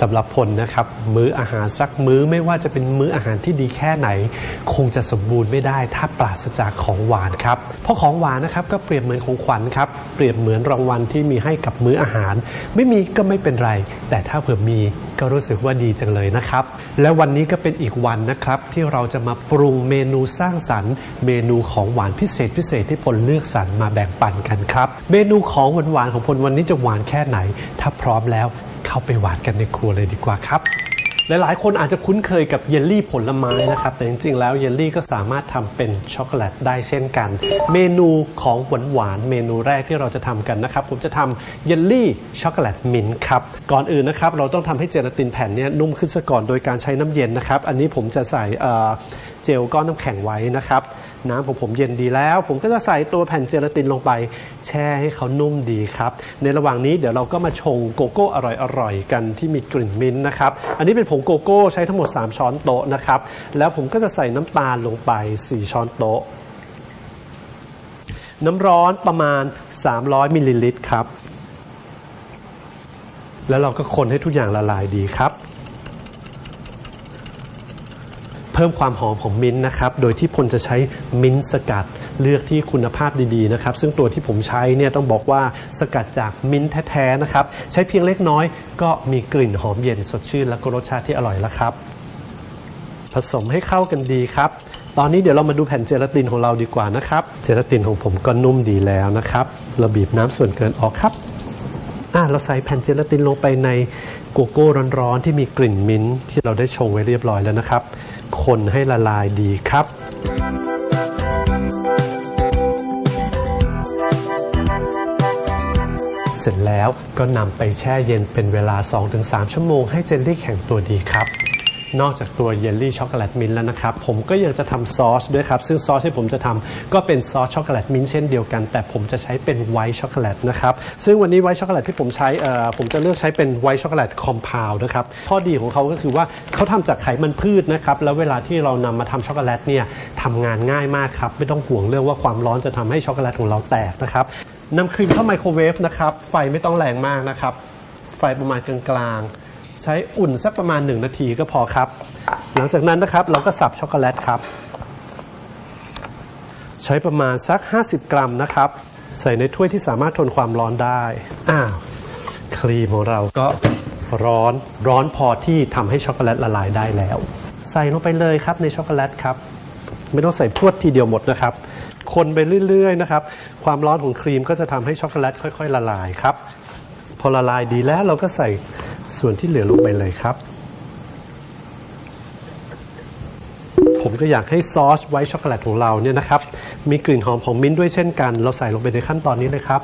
สำหรับพลนะครับ มื้ออาหารสักมื้อไม่ว่าจะเป็นมื้ออาหารที่ดีแค่ไหน คงจะสมบูรณ์ไม่ได้ ถ้าปราศจากของหวานครับ เพราะของหวานนะครับก็เปรียบเหมือนของขวัญครับ เปรียบเหมือนรางวัลที่มีให้กับมื้ออาหาร ไม่มีก็ไม่เป็นไร แต่ถ้าเผื่อมีก็รู้สึกว่าดีจังเลยนะครับ และวันนี้ก็เป็นอีกวันนะครับ ที่เราจะมาปรุงเมนูสร้างสรรค์ เมนูของหวานพิเศษพิเศษที่พลเลือกสรรมาแบ่งปันกันครับ เมนูของหวานๆของพลวันนี้จะหวานแค่ไหน ถ้าพร้อมแล้ว เข้าไปหวานกันในครัวเลยดีกว่าครับ หลายๆ คนอาจจะคุ้นเคยกับเยลลี่ผลไม้นะครับ แต่จริงๆ แล้วเยลลี่ก็สามารถทำเป็นช็อกโกแลตได้เช่นกัน เมนูของหวานๆเมนูแรกที่เราจะทำกันนะครับ ผมจะทำเยลลี่ช็อกโกแลตมิ้นท์ครับ ก่อนอื่นนะครับ เราต้องทำให้เจลาตินแผ่นเนี้นุ่มขึ้นซะก่อนโดยการใช้น้ำเย็นนะครับ อันนี้ผมจะใส่เอ่อเจลก้อนน้ำแข็งไว้นะครับ น้ำของผมเย็นดีแล้ว ผมก็จะใส่ตัวแผ่นเจลาตินลงไป แช่ให้เขานุ่มดีครับ ในระหว่างนี้เดี๋ยวเราก็มาชงโกโก้อร่อยๆกันที่มีกลิ่นมิ้นท์นะครับ อันนี้เป็นผงโกโก้ใช้ทั้งหมด 3 ช้อนโต๊ะนะครับ แล้วผมก็จะใส่น้ำตาลลงไป 4 ช้อนโต๊ะ น้ำร้อนประมาณ 300มิลลิลิตรครับ แล้วเราก็คนให้ทุกอย่างละลายดีครับ เพิ่มความหอมของมิ้นท์นะครับ โดยที่พลจะใช้มิ้นท์สกัดเลือกที่คุณภาพดีๆนะครับ ซึ่งตัวที่ผมใช้เนี่ยต้องบอกว่าสกัดจากมิ้นท์แท้ๆนะครับ ใช้เพียงเล็กน้อยก็มีกลิ่นหอมเย็นสดชื่น และก็รสชาติที่อร่อยแล้วครับ ผสมให้เข้ากันดีครับ ตอนนี้เดี๋ยวเรามาดูแผ่นเจลาตินของเราดีกว่านะครับ เจลาตินของผมก็นุ่มดีแล้วนะครับเราบีบน้ำส่วนเกินออกครับ อะเราใส่แผ่นเจลาตินลงไปในโกโก้ร้อนๆที่มีกลิ่นมิ้นท์ที่เราได้ชงไว้เรียบร้อยแล้วนะครับ คนให้ละลายดีครับ เสร็จแล้วก็นำไปแช่เย็นเป็นเวลา 2-3 ชั่วโมงให้เจลลี่แข็งตัวดีครับ นอกจากตัวเยลลี่ช็อกโกแลตมิ้นท์แล้วนะครับ ผมก็ยังจะทำซอสด้วยครับ ซึ่งซอสที่ผมจะทำก็เป็นซอสช็อกโกแลตมิ้นท์เช่นเดียวกัน แต่ผมจะใช้เป็นไวท์ช็อกโกแลตนะครับ ซึ่งวันนี้ไวท์ช็อกโกแลตที่ผมใช้เอ่อผมจะเลือกใช้เป็นไวท์ช็อกโกแลตคอมเพลนะครับ ข้อดีของเขาก็คือว่าเขาทำจากไขมันพืชนะครับ แล้วเวลาที่เรานำมาทำช็อกโกแลตเนี่ยทำงานง่ายมากครับ ไม่ต้องห่วงเรื่องว่าความร้อนจะทำให้ช็อกโกแลตของเราแตกนะครับนำครีมเข้าไมโครเวฟนะครับ ไฟไม่ต้องแรงมากนะครับ ไฟประมาณกลางๆ ใช้อุ่นสักประมาณ 1 นาทีก็พอครับ หลังจากนั้นนะครับเราก็สับช็อกโกแลตครับ ใช้ประมาณสัก 50 กรัมนะครับ ใส่ในถ้วยที่สามารถทนความร้อนได้อ้าวครีมของเราก็ร้อนร้อนพอที่ทำให้ช็อกโกแลตละลายได้แล้ว ใส่ลงไปเลยครับในช็อกโกแลตครับ ไม่ต้องใส่พรวดทีเดียวหมดนะครับ คนไปเรื่อยๆนะครับความร้อนของครีมก็จะทำให้ช็อกโกแลตค่อย ๆ ละลายครับ พอละลายดีแล้วเราก็ใส่ ส่วนที่เหลือลงไปเลยครับ ผมก็อยากให้ซอสไวท์ช็อกโกแลตของเราเนี่ยนะครับ มีกลิ่นหอมของมิ้นท์ด้วยเช่นกัน เราใส่ลงไปในขั้นตอนนี้เลยครับ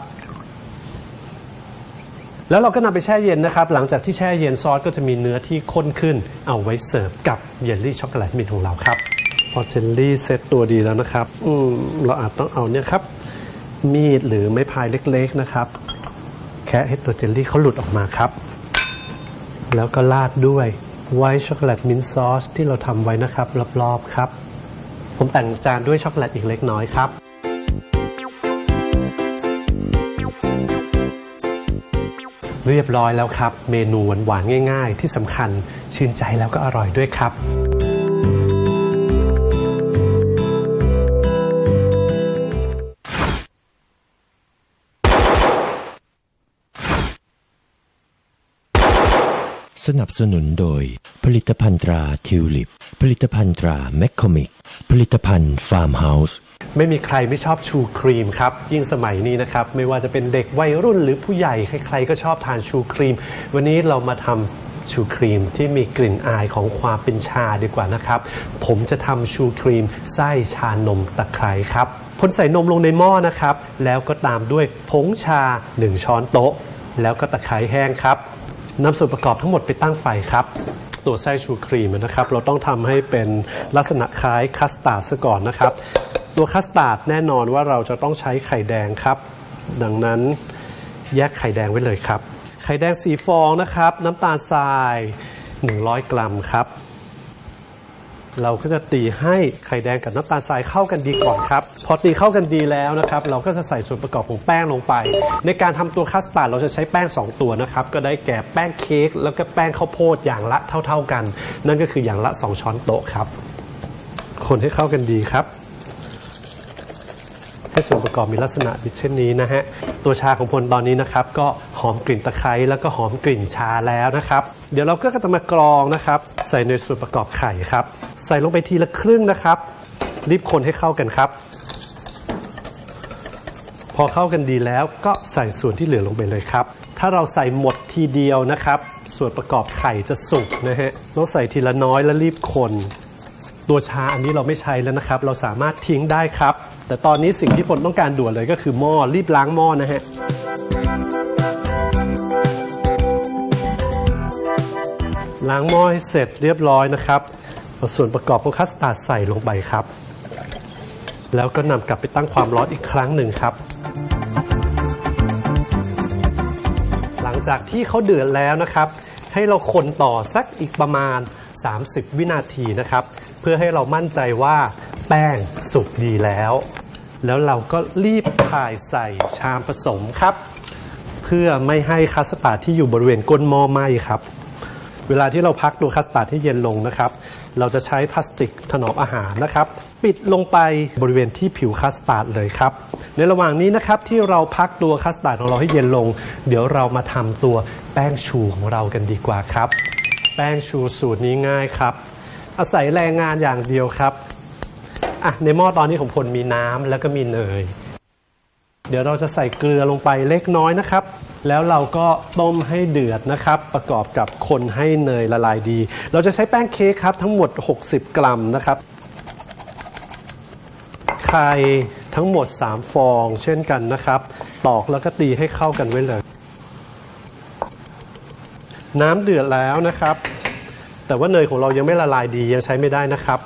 แล้วเราก็นำไปแช่เย็นนะครับ หลังจากที่แช่เย็นซอสก็จะมีเนื้อที่ข้นขึ้น เอาไว้เสิร์ฟกับเยลลี่ช็อกโกแลตมิ้นท์ของเราครับ พอเจลลี่เซตตัวดีแล้วนะครับ อืมเราอาจต้องเอาเนี่ยครับ มีดหรือไม้พายเล็กๆนะครับ แคะให้ตัวเจลลี่เขาหลุดออกมาครับ แล้วก็ราดด้วยไวท์ช็อกโกแลตมินท์ซอสที่เราทำไว้นะครับรอบๆครับ ผมแต่งจานด้วยช็อกโกแลตอีกเล็กน้อยครับ เรียบร้อยแล้วครับ เมนูหวานๆง่าย ๆ ที่สำคัญชื่นใจแล้วก็อร่อยด้วยครับ สนับสนุนโดย ผลิตภัณฑ์ตราทิวลิป ผลิตภัณฑ์ตราแมคคอมิก ผลิตภัณฑ์ฟาร์มเฮาส์ ไม่มีใครไม่ชอบชูครีมครับ ยิ่งสมัยนี้นะครับ ไม่ว่าจะเป็นเด็กวัยรุ่นหรือผู้ใหญ่ ใครๆก็ชอบทานชูครีม วันนี้เรามาทำชูครีมที่มีกลิ่นอายของความเป็นชาดีกว่านะครับ ผมจะทำชูครีมไส้ชานมตะไคร้ครับพ่นใส่นมลงในหม้อนะครับ แล้วก็ตามด้วยผงชา 1 ช้อนโต๊ะ แล้วก็ตะไคร้แห้งครับ นำส่วนประกอบทั้งหมดไปตั้งไฟครับ ตัวไส้ชูครีมนะครับ เราต้องทำให้เป็นลักษณะคล้ายคัสตาร์ดซะก่อนนะครับ ตัวคัสตาร์ดแน่นอนว่าเราจะต้องใช้ไข่แดงครับ ดังนั้นแยกไข่แดงไว้เลยครับ ไข่แดงสีฟองนะครับ น้ำตาลทราย 100 กรัมครับ เราก็จะตีให้ไข่แดงกับน้ำตาลทรายเข้ากันดีก่อนครับ พอตีเข้ากันดีแล้วนะครับ เราก็จะใส่ส่วนประกอบของแป้งลงไป ในการทำตัวคัสตาร์ดเราจะใช้แป้ง 2 ตัวนะครับ ก็ได้แก่แป้งเค้กแล้วก็แป้งข้าวโพดอย่างละเท่า ๆกัน นั่นก็คืออย่างละ 2 ช้อนโต๊ะครับ คนให้เข้ากันดีครับ ส่วนประกอบมีลักษณะเช่นนี้นะฮะตัวชาของพลตอนนี้นะครับก็หอมกลิ่นตะไคร้แล้วก็หอมกลิ่นชาแล้วนะครับ เดี๋ยวเราก็จะมากรองนะครับ ใส่ในส่วนประกอบไข่ครับ ใส่ลงไปทีละครึ่งนะครับ รีบคนให้เข้ากันครับ พอเข้ากันดีแล้วก็ใส่ส่วนที่เหลือลงไปเลยครับ ถ้าเราใส่หมดทีเดียวนะครับ ส่วนประกอบไข่จะสุกนะฮะต้องใส่ทีละน้อยและรีบคนตัวชาอันนี้เราไม่ใช้แล้วนะครับ เราสามารถทิ้งได้ครับ แต่ตอนนี้สิ่งที่ผลต้องการด่วนเลยก็คือหม้อรีบล้างหม้อนะฮะล้างหม้อให้เสร็จเรียบร้อยนะครับเอาส่วนประกอบของคัสตาร์ดใส่ลงไปครับ แล้วก็นำกลับไปตั้งความร้อนอีกครั้งหนึ่งครับ หลังจากที่เขาเดือดแล้วนะครับ ให้เราคนต่อสักอีกประมาณ 30 วินาทีนะครับ เพื่อให้เรามั่นใจว่า แป้งสุกดีแล้ว แล้วเราก็รีบถ่ายใส่ชามผสมครับ เพื่อไม่ให้คัสตาร์ดที่อยู่บริเวณก้นหม้อไหม้ครับ เวลาที่เราพักตัวคัสตาร์ดให้เย็นลงนะครับ เราจะใช้พลาสติกถนอมอาหารนะครับ ปิดลงไปบริเวณที่ผิวคัสตาร์ดเลยครับ ในระหว่างนี้นะครับที่เราพักตัวคัสตาร์ดของเราให้เย็นลง เดี๋ยวเรามาทำตัวแป้งชูของเรากันดีกว่าครับ แป้งชูสูตรนี้ง่ายครับ อาศัยแรงงานอย่างเดียวครับ อะในหม้อตอนนี้ของพลมีน้ำแล้วก็มีเนย เดี๋ยวเราจะใส่เกลือลงไปเล็กน้อยนะครับ แล้วเราก็ต้มให้เดือดนะครับ ประกอบกับคนให้เนยละลายดี เราจะใช้แป้งเค้กครับทั้งหมด 60 กรัมนะครับไข่ทั้งหมด 3 ฟองเช่นกันนะครับ ตอกแล้วก็ตีให้เข้ากันไว้เลย น้ำเดือดแล้วนะครับ แต่ว่าเนยของเรายังไม่ละลายดียังใช้ไม่ได้นะครับ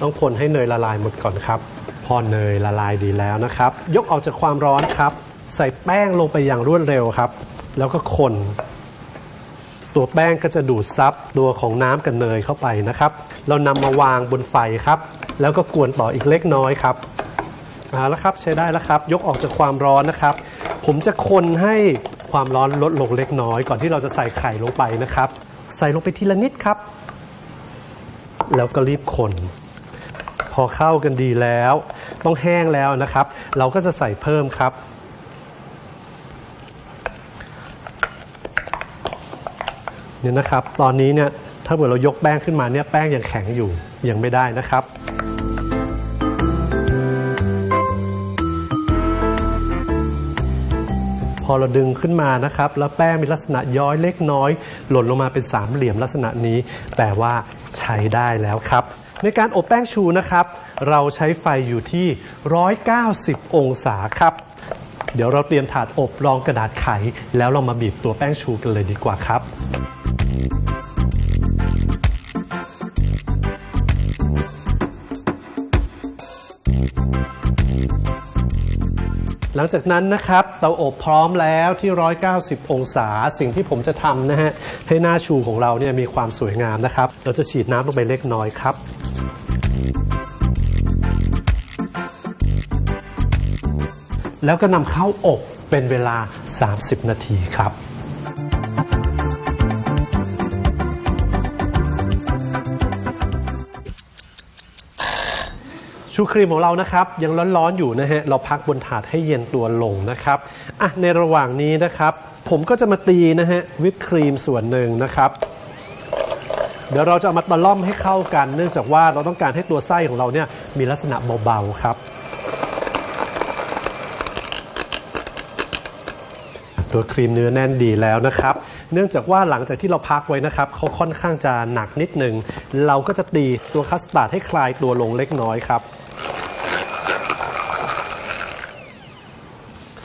ต้องคนให้เนยละลายหมดก่อนครับ พอเนยละลายดีแล้วนะครับ ยกออกจากความร้อนครับ ใส่แป้งลงไปอย่างรวดเร็วครับ แล้วก็คน ตัวแป้งก็จะดูดซับตัวของน้ำกับเนยเข้าไปนะครับ เรานำมาวางบนไฟครับ แล้วก็กวนต่ออีกเล็กน้อยครับเอาละครับใช้ได้แล้วครับ ยกออกจากความร้อนนะครับ ผมจะคนให้ความร้อนลดลงเล็กน้อย ก่อนที่เราจะใส่ไข่ลงไปนะครับ ใส่ลงไปทีละนิดครับ แล้วก็รีบคน พอเข้ากันดีแล้ว ต้องแห้งแล้วนะครับ เราก็จะใส่เพิ่มครับเนี่ยนะครับ ตอนนี้เนี่ยถ้าเกิดเรายกแป้งขึ้นมาเนี่ยแป้งยังแข็งอยู่ยังไม่ได้นะครับ พอเราดึงขึ้นมานะครับ แล้วแป้งมีลักษณะย้อยเล็กน้อย หล่นลงมาเป็นสามเหลี่ยมลักษณะนี้แต่ว่าใช้ได้แล้วครับ ในการอบแป้งชูนะครับ เราใช้ไฟอยู่ที่ 190 องศาครับ เดี๋ยวเราเตรียมถาดอบรองกระดาษไข แล้วเรามาบีบตัวแป้งชูกันเลยดีกว่าครับ หลังจากนั้นนะครับเตาอบพร้อมแล้วที่ 190 องศา สิ่งที่ผมจะทำนะฮะให้หน้าชูของเราเนี่ยมีความสวยงามนะครับ เราจะฉีดน้ำลงไปเล็กน้อยครับแล้วก็นำเข้าอบเป็นเวลา 30 นาทีครับ ชูครีมของเรานะครับ ยังร้อนๆอยู่นะฮะเราพักบนถาดให้เย็นตัวลงนะครับอะในระหว่างนี้นะครับ ผมก็จะมาตีนะฮะวิปครีมส่วนหนึ่งนะครับ เดี๋ยวเราจะเอามาตะล่อมให้เข้ากัน เนื่องจากว่าเราต้องการให้ตัวไส้ของเราเนี่ยมีลักษณะเบาๆครับตัวครีมเนื้อแน่นดีแล้วนะครับ เนื่องจากว่าหลังจากที่เราพักไว้นะครับเขาค่อนข้างจะหนักนิดหนึ่ง เราก็จะตีตัวคัสตาร์ดให้คลายตัวลงเล็กน้อยครับ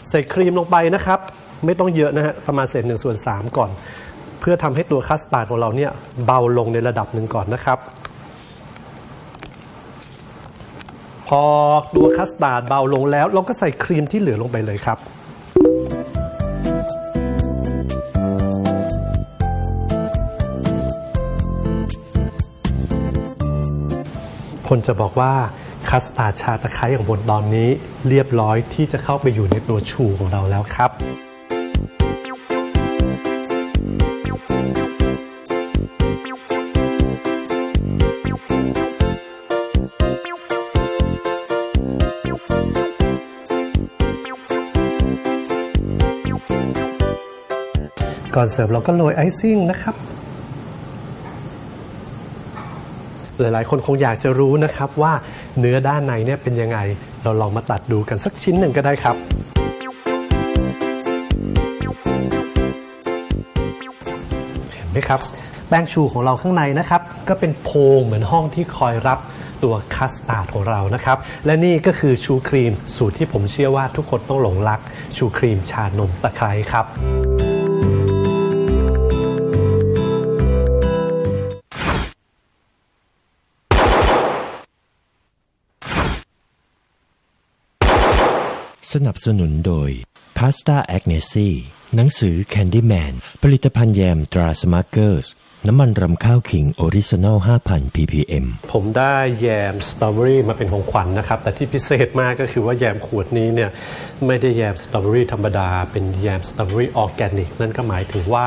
ใส่ครีมลงไปนะครับ ไม่ต้องเยอะนะฮะประมาณเศษหนึ่งส่วนสามก่อน เพื่อทำให้ตัวคัสตาร์ดของเราเนี่ยเบาลงในระดับหนึ่งก่อนนะครับ พอตัวคัสตาร์ดเบาลงแล้ว เราก็ใส่ครีมที่เหลือลงไปเลยครับพลจะบอกว่า คัสตาชาตะไคร้ของพลตอนนี้เรียบร้อยที่จะเข้าไปอยู่ในตัวชูของเราแล้วครับก่อนเสิร์ฟเราก็โรยไอซิ่งนะครับ หลายๆ คนคงอยากจะรู้นะครับว่า เนื้อด้านในเนี่ยเป็นยังไง เราลองมาตัดดูกันสักชิ้นหนึ่งก็ได้ครับ เห็นไหมครับแป้งชูของเราข้างในนะครับ ก็เป็นโพรงเหมือนห้องที่คอยรับตัวคัสตาร์ดของเรานะครับ และนี่ก็คือชูครีมสูตรที่ผมเชื่อว่าทุกคนต้องหลงรัก ชูครีมชานมตะไคร้ครับ สนับสนุนโดย Pasta a g n e s i หนังสือ Candyman ผลิตภัณฑ์แยมตราสมาร์เกอร์ส น้ำมันรำข้าวขิงออริจินอล 5,000 ppm ผมได้แยมสตรอเบอรี่มาเป็นของขวัญนะครับ แต่ที่พิเศษมากก็คือว่าแยมขวดนี้เนี่ยไม่ได้แยมสตรอเบอรี่ธรรมดา เป็นแยมสตรอเบอรี่ออร์แกนิก นั่นก็หมายถึงว่า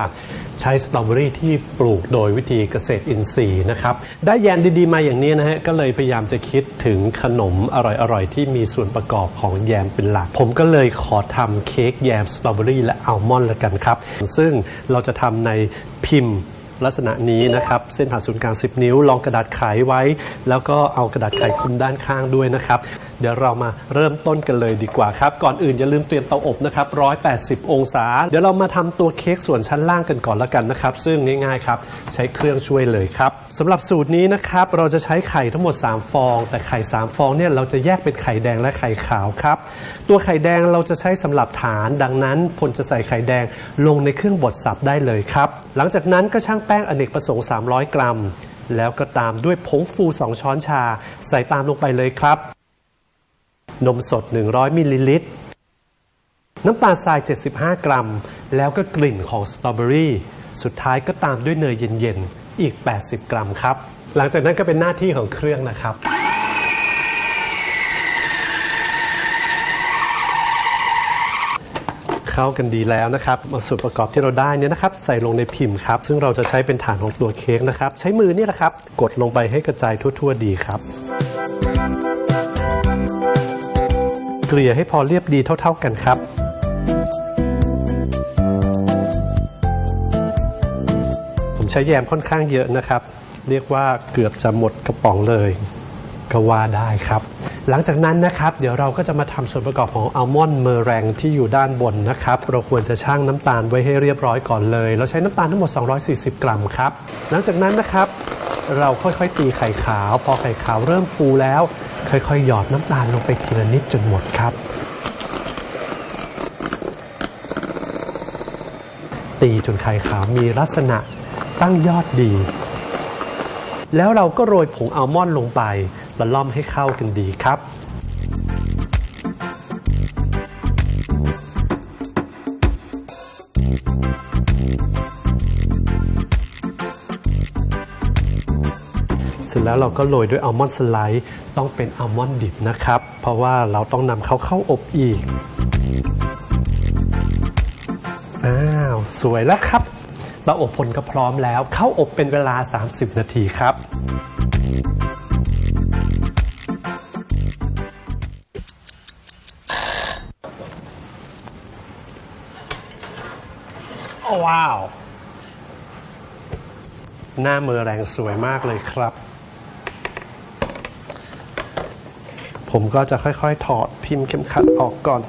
ใช้สตรอเบอรี่ที่ปลูกโดยวิธีเกษตรอินทรีย์นะครับ ได้แยมดีๆมาอย่างนี้นะฮะ ก็เลยพยายามจะคิดถึงขนมอร่อยๆ ที่มีส่วนประกอบของแยมเป็นหลัก ผมก็เลยขอทำเค้กแยมสตรอเบอรี่และอัลมอนด์ละกันครับ ซึ่งเราจะทำในพิมพ์ ลักษณะนี้นะครับ เส้นผ่าศูนย์กลาง 10 นิ้ว ลองกระดาษไขไว้ แล้วก็เอากระดาษไขคลุมด้านข้างด้วยนะครับ เดี๋ยวเรามาเริ่มต้นกันเลยดีกว่าครับ ก่อนอื่นอย่าลืมเตรียมเตาอบนะครับ 180 องศา เดี๋ยวเรามาทำตัวเค้กส่วนชั้นล่างกันก่อนแล้วกันนะครับ ซึ่งง่ายๆครับ ใช้เครื่องช่วยเลยครับสำหรับสูตรนี้นะครับ เราจะใช้ไข่ทั้งหมด 3 ฟอง แต่ไข่ 3 ฟองเนี่ยเราจะแยกเป็นไข่แดงและไข่ขาวครับ ตัวไข่แดงเราจะใช้สำหรับฐาน ดังนั้นพลจะใส่ไข่แดงลงในเครื่องบดสับได้เลยครับ หลังจากนั้นก็ช่างแป้งอเนกประสงค์ 300 กรัม แล้วก็ตามด้วยผงฟู 2 ช้อนชา ใส่ตามลงไปเลยครับ นมสด 100 มิลลิลิตร น้ำตาลทราย 75 กรัม แล้วก็กลิ่นของสตรอเบอรี่สุดท้ายก็ตามด้วยเนยเย็นๆ อีก 80 กรัมครับ หลังจากนั้นก็เป็นหน้าที่ของเครื่องนะครับเข้ากันดีแล้วนะครับมาส่วนประกอบที่เราได้เนี่ยนะครับ ใส่ลงในพิมพ์ครับ ซึ่งเราจะใช้เป็นฐานของตัวเค้กนะครับ ใช้มือนี่แหละครับ กดลงไปให้กระจายทั่ว ๆ ดีครับ กลี่ยให้พอเรียบดีเท่า ๆกันครับ ผมใช้แยมค่อนข้างเยอะนะครับ เรียกว่าเกือบจะหมดกระป๋องเลยก็ว่าได้ครับ หลังจากนั้นนะครับ เดี๋ยวเราก็จะมาทำส่วนประกอบของอัลมอนด์เมอแรงที่อยู่ด้านบนนะครับ เราควรจะชั่งน้ำตาลไว้ให้เรียบร้อยก่อนเลย เราใช้น้ำตาลทั้งหมด 240 กรัมครับ หลังจากนั้นนะครับ เราค่อยๆ ตีไข่ขาว พอไข่ขาวเริ่มฟูแล้ว ค่อยๆ หยอดน้ำตาลลงไปทีละนิดจนหมดครับ ตีจนไข่ขาวมีลักษณะตั้งยอดดี แล้วเราก็โรยผงอัลมอนด์ลงไปและล่อมให้เข้ากันดีครับ แล้วเราก็โรยด้วยอัลมอนด์สไลด์ต้องเป็นอัลมอนด์ดิบนะครับ เพราะว่าเราต้องนำเขาเข้าอบอีก อ้าว สวยแล้วครับเตาอบพลก็พร้อมแล้ว เข้าอบเป็นเวลา 30 นาทีครับว้าว หน้ามือแรงสวยมากเลยครับ ผมก็จะค่อยๆ ถอดพิมพ์เข็มขัดออกก่อน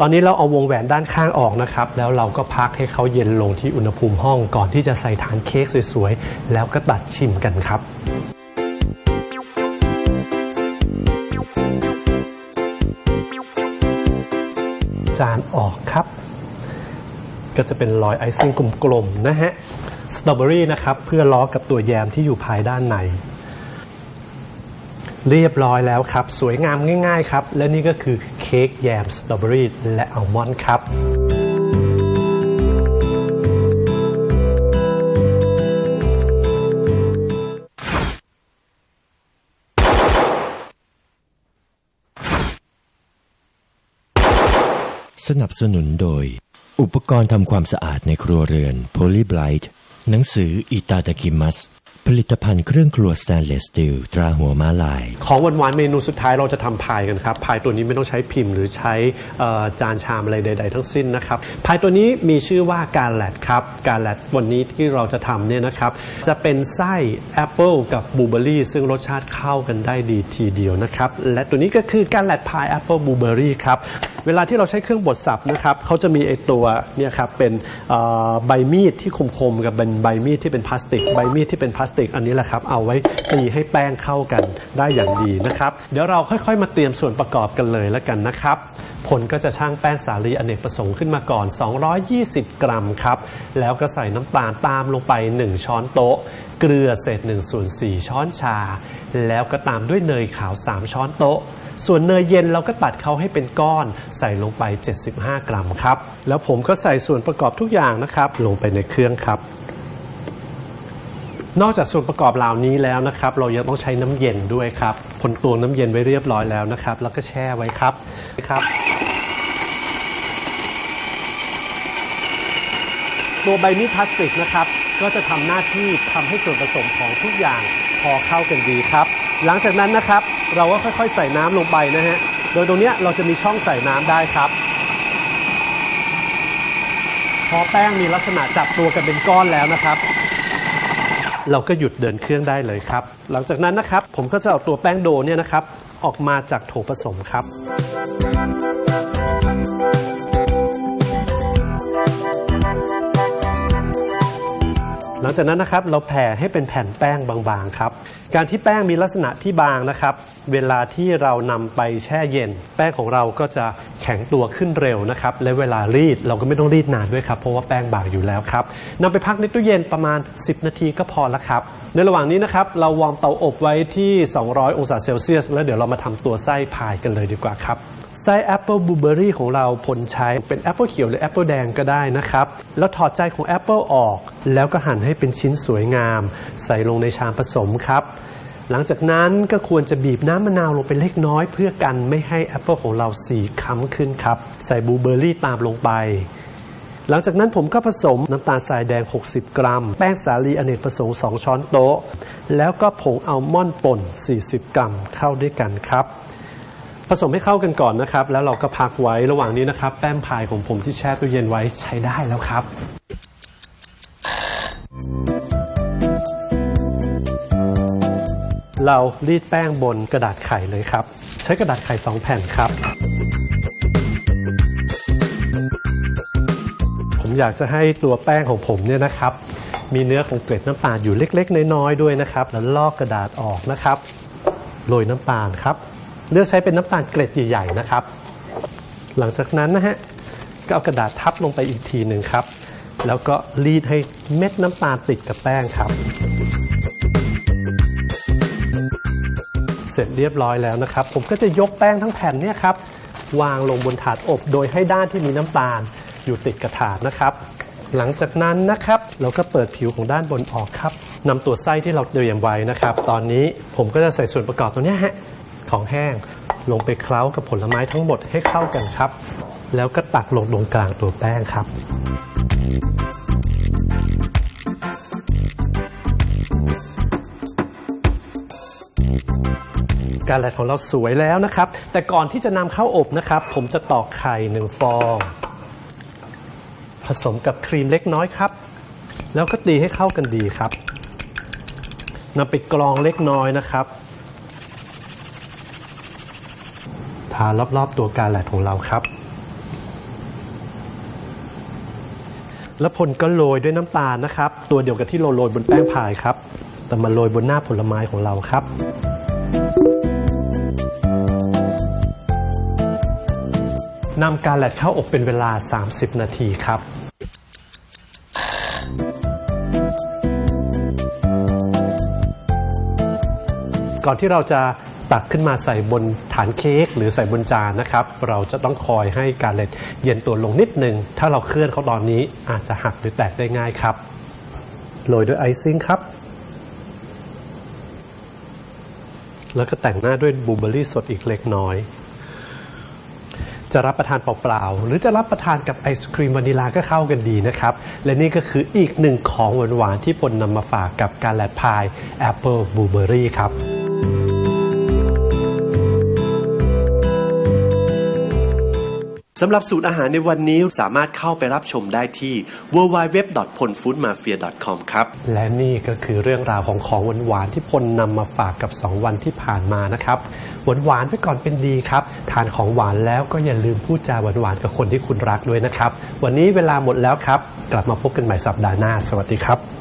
ตอนนี้เราเอาวงแหวนด้านข้างออกนะครับ แล้วเราก็พักให้เขาเย็นลงที่อุณหภูมิห้องก่อนที่จะใส่ฐานเค้กสวยๆ แล้วก็ตัดชิมกันครับจานออกครับ ก็จะเป็นรอยไอซิ่งกลมๆนะฮะสตรอเบอรี่นะครับ เพื่อล้อกับตัวแยมที่อยู่ภายด้านใน เรียบร้อยแล้วครับ สวยงามง่าย ๆ ครับ และนี่ก็คือเค้กแยมสตรอเบอรี่และอัลมอนด์ครับ สนับสนุนโดย อุปกรณ์ทำความสะอาดในครัวเรือน Polyblight หนังสืออิตาดากิมัส ผลิตภัณฑ์เครื่องครัวสแตนเลสสตีลตราหัวม้าลาย ของหวานๆเมนูสุดท้ายเราจะทำพายกันครับพายตัวนี้ไม่ต้องใช้พิมพ์หรือใช้จานชามอะไรใด ๆ ทั้งสิ้นนะครับพายตัวนี้มีชื่อว่าการแลดครับการแลดวันนี้ที่เราจะทำเนี่ยนะครับจะเป็นไส้แอปเปิลกับบลูเบอร์รี่ซึ่งรสชาติเข้ากันได้ดีทีเดียวนะครับและตัวนี้ก็คือการแลดพายแอปเปิลบลูเบอร์รี่ครับ เวลาที่เราใช้เครื่องบดสับนะครับเขาจะมีไอตัวเนี่ยครับเป็นใบมีดที่คมๆกับเป็นใบมีดที่เป็นพลาสติก ใบมีดที่เป็นพลาสติกอันนี้แหละครับเอาไว้ตีให้แป้งเข้ากันได้อย่างดีนะครับ เดี๋ยวเราค่อยๆ มาเตรียมส่วนประกอบกันเลยแล้วกันนะครับผลก็จะช่างแป้งสาลีอเนกประสงค์ขึ้นมาก่อน 220 กรัมครับ แล้วก็ใส่น้ำตาลตามลงไป 1 ช้อนโต๊ะ เกลือเศษ1ส่วน4ช้อนชา แล้วก็ตามด้วยเนยขาว 3 ช้อนโต๊ะ ส่วนเนยเย็นเราก็ตัดเขาให้เป็นก้อน ใส่ลงไป 75 กรัมครับ แล้วผมก็ใส่ส่วนประกอบทุกอย่างนะครับ ลงไปในเครื่องครับ นอกจากส่วนประกอบเหล่านี้แล้วนะครับ เรายังต้องใช้น้ำเย็นด้วยครับคนตวงน้ำเย็นไว้เรียบร้อยแล้วนะครับ แล้วก็แช่ไว้ครับครับตัวใบมีดพลาสติกนะครับ ก็จะทำหน้าที่ทำให้ส่วนผสมของทุกอย่างพอเข้ากันดีครับ หลังจากนั้นนะครับ เราก็ค่อยๆใส่น้ำลงไปนะฮะ โดยตรงเนี้ยเราจะมีช่องใส่น้ำได้ครับ พอแป้งมีลักษณะจับตัวกันเป็นก้อนแล้วนะครับ เราก็หยุดเดินเครื่องได้เลยครับ หลังจากนั้นนะครับ ผมก็จะเอาตัวแป้งโดเนี่ยนะครับ ออกมาจากโถผสมครับ หลังจากนั้นนะครับเราแผ่ให้เป็นแผ่นแป้งบางๆครับ การที่แป้งมีลักษณะที่บางนะครับ เวลาที่เรานำไปแช่เย็น แป้งของเราก็จะแข็งตัวขึ้นเร็วนะครับ และเวลารีดเราก็ไม่ต้องรีดนานด้วยครับเพราะว่าแป้งบางอยู่แล้วครับนำไปพักในตู้เย็นประมาณ 10 นาทีก็พอแล้วครับ ในระหว่างนี้นะครับเราวางเตาอบไว้ที่ 200 องศาเซลเซียส แล้วเดี๋ยวเรามาทำตัวไส้พายกันเลยดีกว่าครับ ส้แอปเปิลบลูเบอรี่ของเราผลใช้เป็นแอปเปิลเขียวหรือแอปเปิลแดงก็ได้นะครับ แล้วถอดใจของแอปเปิลออก แล้วก็หั่นให้เป็นชิ้นสวยงาม ใส่ลงในชามผสมครับ หลังจากนั้นก็ควรจะบีบน้ำมะนาวลงไปเล็กน้อย เพื่อกันไม่ให้แอปเปิลของเราสีค้ำขึ้นครับ ใส่บลูเบอร์รี่ตามลงไปหลังจากนั้นผมก็ผสมน้ำตาลทรายแดง 60 กรัม แป้งสาลีอเนกประสงค์ 2 ช้อนโต๊ะ แล้วก็ผงอัลมอนด์ป่น 40 กรัมเข้าด้วยกันครับ ผสมให้เข้ากันก่อนนะครับ แล้วเราก็พักไว้ระหว่างนี้นะครับ แป้งพายของผมที่แช่ตู้เย็นไว้ใช้ได้แล้วครับ เรารีดแป้งบนกระดาษไข่เลยครับ ใช้กระดาษไข่2แผ่นครับผมอยากจะให้ตัวแป้งของผมเนี่ยนะครับ มีเนื้อของเกล็ดน้ำตาลอยู่เล็ก ๆ น้อยๆด้วยนะครับ แล้วลอกกระดาษออกนะครับโรยน้ำตาลครับ เลือกใช้เป็นน้ำตาลเกล็ดใหญ่ๆนะครับ หลังจากนั้นนะฮะก็เอากระดาษทับลงไปอีกทีหนึ่งครับ แล้วก็รีดให้เม็ดน้ำตาลติดกับแป้งครับ เสร็จเรียบร้อยแล้วนะครับ ผมก็จะยกแป้งทั้งแผ่นเนี่ยครับวางลงบนถาดอบ โดยให้ด้านที่มีน้ำตาลอยู่ติดกับถาดนะครับ หลังจากนั้นนะครับ เราก็เปิดผิวของด้านบนออกครับนำตัวไส้ที่เราเตรียมไว้นะครับ ตอนนี้ผมก็จะใส่ส่วนประกอบตัวนี้ฮะ ของแห้ง ลงไปเคล้ากับผลไม้ทั้งหมดให้เข้ากันครับ แล้วก็ตักลงตรงกลางตัวแป้งครับการแลดของเราสวยแล้วนะครับ แต่ก่อนที่จะนำเข้าอบนะครับ ผมจะตอกไข่หนึ่งฟอง ผสมกับครีมเล็กน้อยครับ แล้วก็ตีให้เข้ากันดีครับนำไปกรองเล็กน้อยนะครับ ทารอบๆ ตัวการแลดของเราครับ แล้วผลก็โรยด้วยน้ำตาลนะครับ ตัวเดียวกับที่เราโรยบนแป้งพายครับ แต่มาโรยบนหน้าผลไม้ของเราครับนำการแลดเข้าอบเป็นเวลา 30 นาทีครับก่อนที่เราจะ ตักขึ้นมาใส่บนฐานเค้กหรือใส่บนจานนะครับ เราจะต้องคอยให้การเล็ตเย็นตัวลงนิดหนึ่งถ้าเราเคลื่อนเขาตอนนี้อาจจะหักหรือแตกได้ง่ายครับ โรยด้วยไอซิ่งครับ แล้วก็แต่งหน้าด้วยบลูเบอร์รี่สดอีกเล็กน้อย จะรับประทานเปล่าๆ หรือจะรับประทานกับไอศครีมวานิลาก็เข้ากันดีนะครับ และนี่ก็คืออีกหนึ่งของหวานๆที่พลนำมาฝากกับการแลดพายแอปเปิลบลูเบอร์รี่ครับ สำหรับสูตรอาหารในวันนี้สามารถเข้าไปรับชมได้ที่ www.ponfoodmafia.com ครับ และนี่ก็คือเรื่องราวของของหวานๆที่พลนำมาฝากกับ 2 วันที่ผ่านมานะครับหวานๆไปก่อนเป็นดีครับ ทานของหวานแล้วก็อย่าลืมพูดจาหวานๆกับคนที่คุณรักด้วยนะครับ วันนี้เวลาหมดแล้วครับ กลับมาพบกันใหม่สัปดาห์หน้า สวัสดีครับ